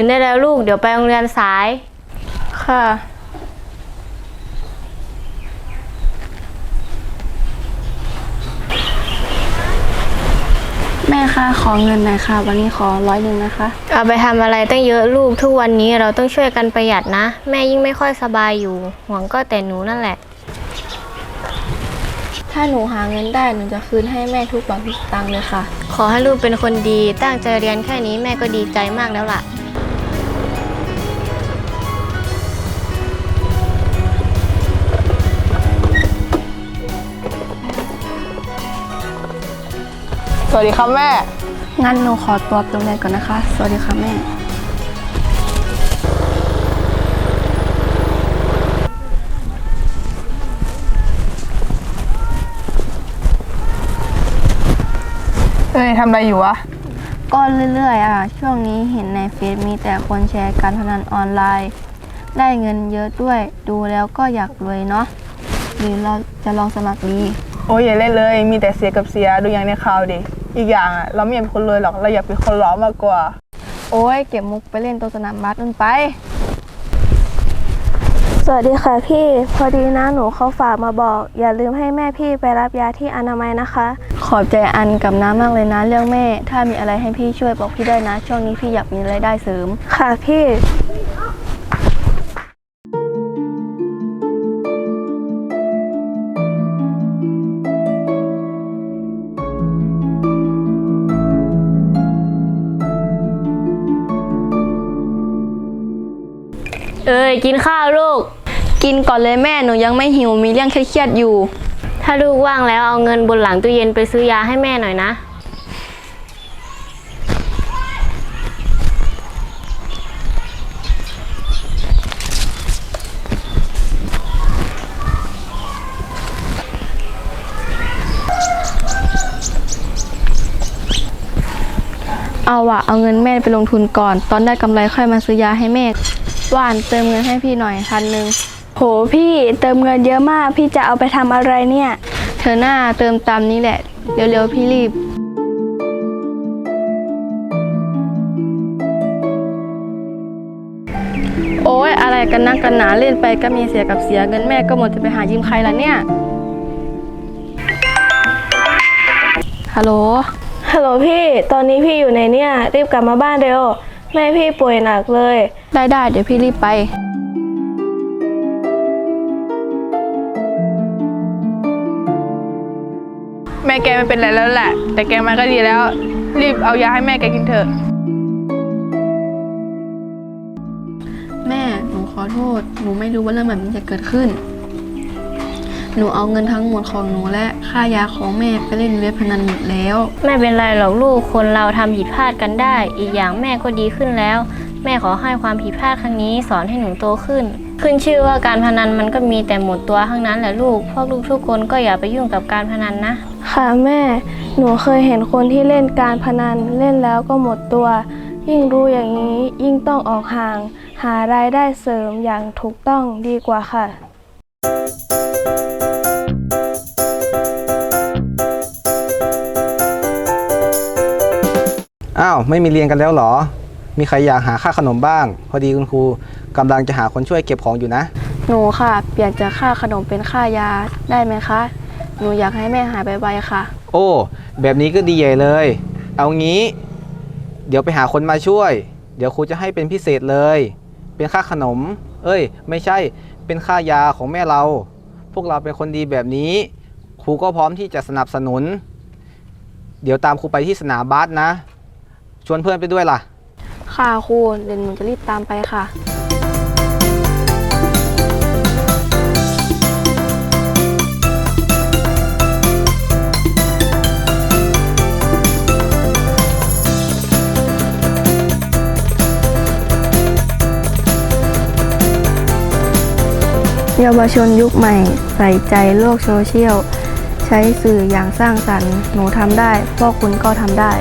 นได้แล้วลูก เดี๋ยวไปโรงเรียนสาย ค่ะ แม่ค่ะขอเงินหน่อยค่ะ วันนี้ขอร้อยหนึ่งนะคะ เอาไปทำอะไรตั้งเยอะลูกทุกวันนี้เราต้องช่วยกันประหยัดนะ แม่ยิ่งไม่ค่อยสบายอยู่ ห่วงก็แต่หนูนั่นแหละ ถ้าหนูหาเงินได้หนูจะคืนให้แม่ทุกบาททุกสตังค์เลยค่ะ ขอให้ลูกเป็นคนดีตั้งใจเรียนแค่นี้แม่ก็ดีใจมากแล้วล่ะ สวัสดีครับแม่ งั้นหนูขอตัวไปโรงเรียนก่อนนะคะ สวัสดีค่ะแม่ เอ้ยทำอะไรอยู่วะ ก็เรื่อยๆอะ ช่วงนี้เห็นในเฟซมีแต่คนแชร์การพนันออนไลน์ ได้เงินเยอะด้วย ดูแล้วก็อยากรวยเนาะ หรือเราจะลองสมัครดี โอ้ยอย่าเล่นเลย มีแต่เสียกับเสียดูอย่างในข่าวดิ อีกอย่างอะเราไม่อยากเป็นคนรวยหรอกเราอยากเป็นคนหล่อมากกว่า โอ้ยเก็บมุกไปเล่นตัวสนามบาสนุ่นไป สวัสดีค่ะพี่ พอดีนะหนูเขาฝากมาบอก อย่าลืมให้แม่พี่ไปรับยาที่อนามัยนะคะ ขอบใจอันกับน้ำมากเลยนะเรื่องแม่ ถ้ามีอะไรให้พี่ช่วยบอกพี่ได้นะ ช่วงนี้พี่อยากมีรายได้เสริม ค่ะพี่ เอ้ยกินข้าวลูก กินก่อนเลยแม่หนูยังไม่หิวมีเรื่องเครียดๆอยู่ ถ้าลูกว่างแล้วเอาเงินบนหลังตู้เย็นไปซื้อยาให้แม่หน่อยนะ เอาอะเอาเงินแม่ไปลงทุนก่อน ตอนได้กำไรค่อยมาซื้อยาให้แม่ หวานเติมเงินให้พี่หน่อยพันหนึ่งโหพี่เติมเงินเยอะมาก พี่จะเอาไปทำอะไรเนี่ย เธอหน้าเติมตามนี้แหละ เร็วๆพี่รีบ โอ้ยอะไรกันนักกันหนาเล่นไปก็มีเสียกับเสียเงินแม่ก็หมดจะไปหายืมใครละเนี่ยฮัลโหลฮัลโหลพี่ ตอนนี้พี่อยู่ในเนี่ย รีบกลับมาบ้านเร็ว แม่พี่ป่วยหนักเลย ได้ได้เดี๋ยวพี่รีบไป แม่แกไม่เป็นไรแล้วแหละ แต่แกมาก็ดีแล้ว รีบเอายาให้แม่แกกินเถอะ แม่หนูขอโทษ หนูไม่รู้ว่าเรื่องแบบนี้จะเกิดขึ้น หนูเอาเงินทั้งหมดของหนูและค่ายาของแม่ไปเล่นเว็บพนันหมดแล้ว ไม่เป็นไรหรอกลูกคนเราทำผิดพลาดกันได้ อีกอย่างแม่ก็ดีขึ้นแล้ว แม่ขอให้ความผิดพลาดครั้งนี้สอนให้หนูโตขึ้น ขึ้นชื่อว่าการพนันมันก็มีแต่หมดตัวทั้งนั้นแหละลูกพวกลูกทุกคนก็อย่าไปยุ่งกับการพนันนะ ค่ะแม่ หนูเคยเห็นคนที่เล่นการพนันเล่นแล้วก็หมดตัว ยิ่งรู้อย่างนี้ยิ่งต้องออกห่าง หารายได้เสริมอย่างถูกต้องดีกว่าค่ะ อ้าวไม่มีเรียนกันแล้วเหรอ มีใครอยากหาค่าขนมบ้าง พอดีคุณครูกำลังจะหาคนช่วยเก็บของอยู่นะ หนูค่ะ เปลี่ยนจากค่าขนมเป็นค่ายาได้ไหมคะ หนูอยากให้แม่หายไวๆค่ะ โอ้ แบบนี้ก็ดีใหญ่เลย เอางี้ เดี๋ยวไปหาคนมาช่วย เดี๋ยวครูจะให้เป็นพิเศษเลย เป็นค่าขนม เอ้ย ไม่ใช่ เป็นค่ายาของแม่เรา พวกเราเป็นคนดีแบบนี้ ครูก็พร้อมที่จะสนับสนุน เดี๋ยวตามครูไปที่สนามบาสนะช วนเพื่อนไปด้วยล่ะ ค่ะครูเดี๋ยวหนูจะรีบตามไปค่ะ เยาวชนยุคใหม่ ใส่ใจโลกโซเชียล ใช้สื่ออย่างสร้างสรรค์ หนูทำได้ พวกคุณก็ทำได้